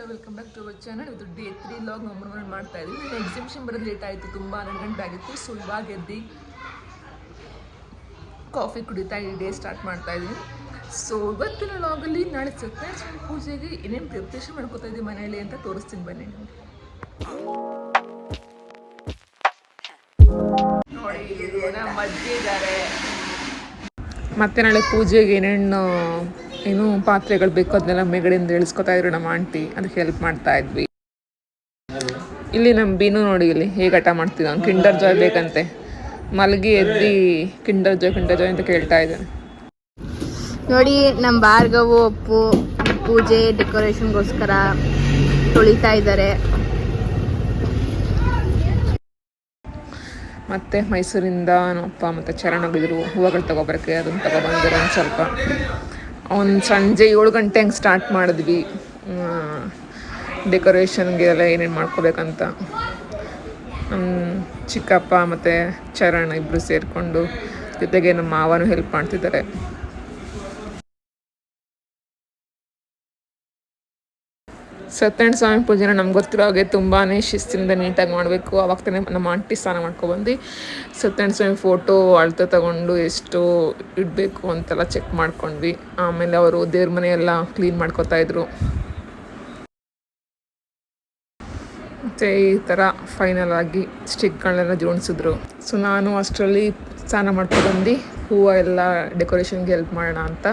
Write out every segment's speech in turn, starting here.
Hello welcome back to our channel ಇದು day three log number ಮಾಡ್ತಾ ಇದ್ದೀವಿ ನಾನು ಎಕ್ಸಿಬಿಷನ್ ಬರೋದು ಲೇಟ್ ಆಯಿತು, ತುಂಬ ಹನ್ನೆರಡು ಗಂಟೆ ಆಗಿತ್ತು. ಸೊ ಇವಾಗ ಎದ್ದು ಕಾಫಿ ಕುಡಿತಾ ಈ ಡೇ ಸ್ಟಾರ್ಟ್ ಮಾಡ್ತಾ ಇದ್ದೀನಿ ಸೊ ಇವತ್ತಿನ ಲಾಗಲ್ಲಿ ನಾಳೆ ಸತ್ಯನಾರಾಯಣ ಪೂಜೆಗೆ ಏನೇನು ಪ್ರಿಪ್ರೇಷನ್ ಮಾಡ್ಕೋತಾ ಇದ್ದೀವಿ ಮನೆಯಲ್ಲಿ ಅಂತ ತೋರಿಸ್ತೀನಿ ಬನ್ನಿ ನೋಡಿ ನಮ್ಮ ಅಜ್ಜಿ ಮತ್ತೆ ನಾಳೆ ಪೂಜೆಗೆ ಏನೇನು ಏನು ಪಾತ್ರೆಗಳು ಬೇಕು ಅದನ್ನೆಲ್ಲ ಮೇಗಡೆಯಿಂದ ಇಳಿಸ್ಕೊತಾ ಇದ್ರು ನಮ್ಮ ಆಂಟಿ ಅದಕ್ಕೆ ಹೆಲ್ಪ್ ಮಾಡ್ತಾ ಇದ್ವಿ. ಇಲ್ಲಿ ನಮ್ಮ ಬೀನು ನೋಡಿ ಇಲ್ಲಿ ಹೇಗೆ ಹಠ ಮಾಡ್ತಿದ್ದ ಅವ್ನು. ಕಿಂಡರ್ ಜಾಯ್ ಬೇಕಂತೆ. ಮಲಗಿ ಎದ್ದಿ ಕಿಂಡರ್ ಜಾಯ್ ಕಿಂಡರ್ ಜಾಯ್ ಅಂತ ಕೇಳ್ತಾ ಇದ್ದಾನೆ. ನೋಡಿ ನಮ್ಮ ಭಾರ್ಗವು ಅಪ್ಪು ಪೂಜೆ ಡೆಕೋರೇಷನ್ಗೋಸ್ಕರ ತೊಳಿತಾ ಇದ್ದಾರೆ. ಮತ್ತೆ ಮೈಸೂರಿಂದ ನಮ್ಮ ಅಪ್ಪ ಮತ್ತು ಚರಣ್ ಹೋಗಿದ್ರು. ಹೂವುಗಳು ತಗೊಬರಕ್ಕೆ ಅದನ್ನು ತಗೋಬಂದಿರೋ ಒಂದು ಸ್ವಲ್ಪ. ಒಂದು ಸಂಜೆ ಏಳು ಗಂಟೆ ಹಂಗೆ ಸ್ಟಾರ್ಟ್ ಮಾಡಿದ್ವಿ. ಡೆಕೋರೇಷನ್ಗೆ ಎಲ್ಲ ಏನೇನು ಮಾಡ್ಕೋಬೇಕಂತ. ಚಿಕ್ಕಪ್ಪ ಮತ್ತು ಚರಣ್ ಇಬ್ಬರು ಸೇರಿಕೊಂಡು ಜೊತೆಗೆ ನಮ್ಮ ಮಾವನೂ ಹೆಲ್ಪ್ ಮಾಡ್ತಿದ್ದಾರೆ. ಸತ್ಯನಾರಾಯಣ ಸ್ವಾಮಿ ಪೂಜೆನ ನಮ್ಗೆ ಗೊತ್ತಿರೋ ಹಾಗೆ ತುಂಬಾ ಶಿಸ್ತಿನಿಂದ ನೀಟಾಗಿ ಮಾಡಬೇಕು. ಅವಾಗ ತಾನೇ ನಮ್ಮ ಆಂಟಿ ಸ್ನಾನ ಮಾಡ್ಕೊಬಂದು ಸತ್ಯನಾರಾಯಣ ಸ್ವಾಮಿ ಫೋಟೋ ಅಳತೆ ತಗೊಂಡು ಎಷ್ಟು ಇಡಬೇಕು ಅಂತೆಲ್ಲ ಚೆಕ್ ಮಾಡ್ಕೊಂಡ್ವಿ. ಆಮೇಲೆ ಅವರು ದೇವ್ರ ಮನೆಯೆಲ್ಲ ಕ್ಲೀನ್ ಮಾಡ್ಕೊತಾ ಇದ್ರು. ಮತ್ತು ಈ ಥರ ಫೈನಲ್ ಆಗಿ ಸ್ಟಿಕ್ಗಳನ್ನೆಲ್ಲ ಜೋಡಿಸಿದ್ರು. ಸೊ ನಾನು ಅಷ್ಟರಲ್ಲಿ ಸ್ನಾನ ಮಾಡ್ಕೊಬಂದು ಹೂವು ಎಲ್ಲ ಡೆಕೋರೇಷನ್ಗೆ ಹೆಲ್ಪ್ ಮಾಡೋಣ ಅಂತ.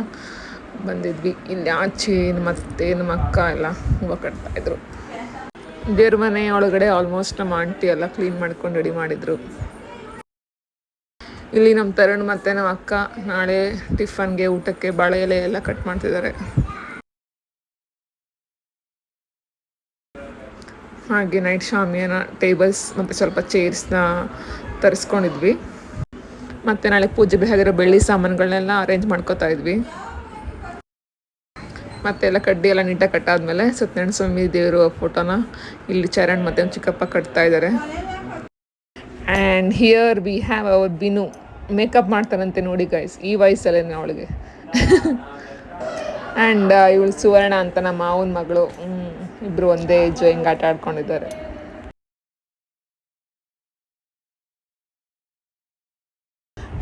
ಬಂದಿದ್ವಿ. ಇಲ್ಲಿ ಆಚೆ ನಮ್ಮ ಅತ್ತೆ ನಮ್ಮ ಅಕ್ಕ ಎಲ್ಲ ಹೂವು ಕಟ್ತಾಯಿದ್ರು ದೇವ್ರ ಮನೆ ಒಳಗಡೆ ಆಲ್ಮೋಸ್ಟ್ ನಮ್ಮ ಆಂಟಿ ಎಲ್ಲ ಕ್ಲೀನ್ ಮಾಡ್ಕೊಂಡು ರೆಡಿ ಮಾಡಿದ್ರು. ಇಲ್ಲಿ ನಮ್ಮ ತರುಣ್ ಮತ್ತೆ ನಮ್ಮ ಅಕ್ಕ ನಾಳೆ ಟಿಫನ್ಗೆ ಊಟಕ್ಕೆ ಬಾಳೆ ಎಲೆ ಎಲ್ಲ ಕಟ್ ಮಾಡ್ತಿದ್ದಾರೆ. ಹಾಗೆ ನೈಟ್ ಶಾಮಿಯಾನ ಟೇಬಲ್ಸ್ ಮತ್ತು ಸ್ವಲ್ಪ ಚೇರ್ಸ್ನ ತರಿಸ್ಕೊಂಡಿದ್ವಿ. ಮತ್ತು ನಾಳೆ ಪೂಜೆ ಬೇಕಾಗಿರೋ ಬೆಳ್ಳಿ ಸಾಮಾನುಗಳನ್ನೆಲ್ಲ ಅರೇಂಜ್ ಮಾಡ್ಕೋತಾ ಇದ್ವಿ. ಮತ್ತೆಲ್ಲ ಕಡ್ಡಿ ಎಲ್ಲ ನೀಟಾಗಿ ಕಟ್ಟಾದ್ಮೇಲೆ ಸತ್ಯನಾರಾಯಣ ಸ್ವಾಮಿ ದೇವರು ಫೋಟೋನ ಇಲ್ಲಿ ಚರಣ್ ಮತ್ತೆ ಚಿಕ್ಕಪ್ಪ ಕಟ್ತಾ ಇದ್ದಾರೆ. And here we have our Binu. Makeup ಮಾಡ್ತಾರಂತೆ ನೋಡಿ ಗೈಸ್ ಈ ವಯಸ್ಸಲ್ಲೇನೆ ಅವಳಿಗೆ. ಆ್ಯಂಡ್ ಇವಳು ಸುವರ್ಣ ಅಂತ ನಮ್ಮ ಮಾವನ ಮಗಳು ಇಬ್ಬರು ಒಂದೇ ಏಜು ಹಿಂಗೆ ಆಟ ಆಡ್ಕೊಂಡಿದ್ದಾರೆ.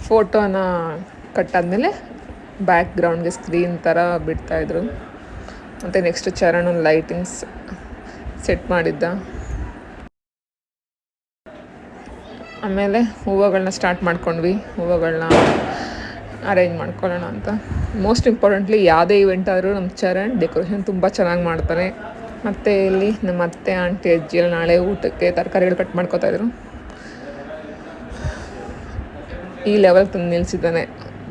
ಫೋಟೋನ ಕಟ್ಟಾದ್ಮೇಲೆ ಬ್ಯಾಕ್ ಗ್ರೌಂಡ್ಗೆ ಸ್ಕ್ರೀನ್ ಥರ ಬಿಡ್ತಾಯಿದ್ರು ಮತ್ತು ನೆಕ್ಸ್ಟ್ ಚರಣ್ ಲೈಟಿಂಗ್ಸ್ ಸೆಟ್ ಮಾಡಿದ್ದ. ಆಮೇಲೆ ಹೂವುಗಳನ್ನ ಸ್ಟಾರ್ಟ್ ಮಾಡ್ಕೊಂಡ್ವಿ. ಹೂವುಗಳನ್ನ ಅರೇಂಜ್ ಮಾಡ್ಕೊಳ್ಳೋಣ ಅಂತ. ಮೋಸ್ಟ್ ಇಂಪಾರ್ಟೆಂಟ್ಲಿ ಯಾವುದೇ ಇವೆಂಟ್ ಆದರೂ ನಮ್ಮ ಚರಣ್ ಡೆಕೋರೇಷನ್ ತುಂಬ ಚೆನ್ನಾಗಿ ಮಾಡ್ತಾರೆ. ಮತ್ತು ಇಲ್ಲಿ ನಮ್ಮ ಅತ್ತೆ ಆಂಟಿ ಅಜ್ಜಿ ಎಲ್ಲ ನಾಳೆ ಊಟಕ್ಕೆ ತರಕಾರಿಗಳು ಕಟ್ ಮಾಡ್ಕೋತಾ ಇದ್ರು. ಈ ಲೆವೆಲ್ ತಂದು ನಿಲ್ಲಿಸಿದ್ದಾನೆ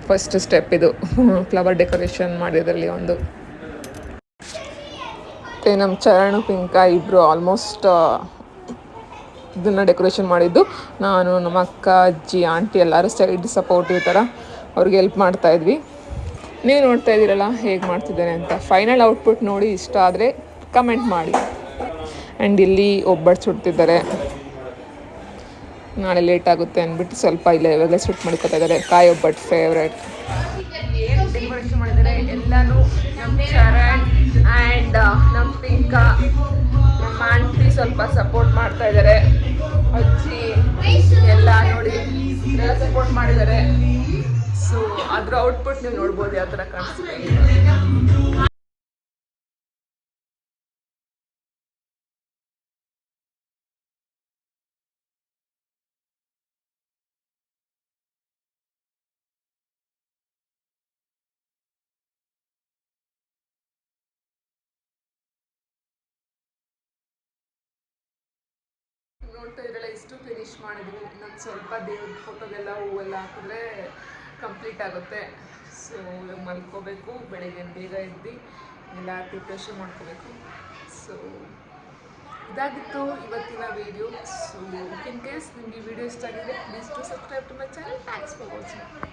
ಫಸ್ಟ್ ಸ್ಟೆಪ್ ಇದು. ಫ್ಲವರ್ ಡೆಕೋರೇಷನ್ ಮಾಡಿದ್ರಲ್ಲಿ ಒಂದು. ಮತ್ತು ನಮ್ಮ ಚರಣು ಪಿಂಕ ಇಬ್ಬರು ಆಲ್ಮೋಸ್ಟ್ ಇದನ್ನು ಡೆಕೋರೇಷನ್ ಮಾಡಿದ್ದು. ನಾನು, ನಮ್ಮ ಅಕ್ಕ, ಅಜ್ಜಿ ಆಂಟಿ ಎಲ್ಲರೂ ಸೈಡ್ ಸಪೋರ್ಟಿವ್ ಥರ ಅವ್ರಿಗೆ ಹೆಲ್ಪ್ ಮಾಡ್ತಾಯಿದ್ವಿ ನೀವು ನೋಡ್ತಾ ಇದ್ದೀರಲ್ಲ ಹೇಗೆ ಮಾಡ್ತಿದ್ದೇನೆ ಅಂತ. ಫೈನಲ್ ಔಟ್ಪುಟ್ ನೋಡಿ ಇಷ್ಟ ಆದರೆ ಕಮೆಂಟ್ ಮಾಡಿ. ಆ್ಯಂಡ್ ಇಲ್ಲಿ ಒಬ್ಬಟ್ಟು ಸುಡ್ತಿದ್ದಾರೆ. ನಾಳೆ ಲೇಟ್ ಆಗುತ್ತೆ ಅಂದ್ಬಿಟ್ಟು ಸ್ವಲ್ಪ ಇಲ್ಲೇ ಇವಾಗ ಸುಟ್ ಮಾಡ್ಕೊತಾ ಇದ್ದಾರೆ. ಕಾಯಿ ಒಬ್ಬಟ್ಟು ಫೇವ್ರೇಟ್ ಎಲ್ಲಾನು ಪಿಂಕ, ನಮ್ಮ ಆಂಟಿ ಸ್ವಲ್ಪ ಸಪೋರ್ಟ್ ಮಾಡ್ತಾ ಇದ್ದಾರೆ ಅಜ್ಜಿ, ಎಲ್ಲ ನೋಡಿ, ಎಲ್ಲ ಸಪೋರ್ಟ್ ಮಾಡಿದ್ದಾರೆ. ಸೊ ಅದ್ರ ಔಟ್ಪುಟ್ ನೀವು ನೋಡ್ಬೋದು ಯಾವ ಥರ ಕಾಣಿಸ್ತಿದೆ ನೋಡ್ತಾ ಇದೆಲ್ಲ ಇಷ್ಟು ಫಿನಿಶ್ ಮಾಡಿದ್ವಿ. ಇನ್ನೊಂದು ಸ್ವಲ್ಪ ದೇವ್ರ ಫೋಟೋಗೆಲ್ಲ ಹೂವೆಲ್ಲ ಹಾಕಿದ್ರೆ ಕಂಪ್ಲೀಟ್ ಆಗುತ್ತೆ. ಸೊ ಮಲ್ಕೋಬೇಕು, ಬೆಳಿಗ್ಗೆ ಬೇಗ ಎದ್ದು ಎಲ್ಲ ಪ್ರಿಪ್ರೇಷನ್ ಮಾಡ್ಕೋಬೇಕು. ಸೊ ಇದಾಗಿತ್ತು ಇವತ್ತಿನ ವಿಡಿಯೋ ಸೊ ಇನ್ ಕೇಸ್ ನಿಮಗೆ ವಿಡಿಯೋ ಇಷ್ಟ ಆಗಿದೆ please to subscribe to my channel thanks for watching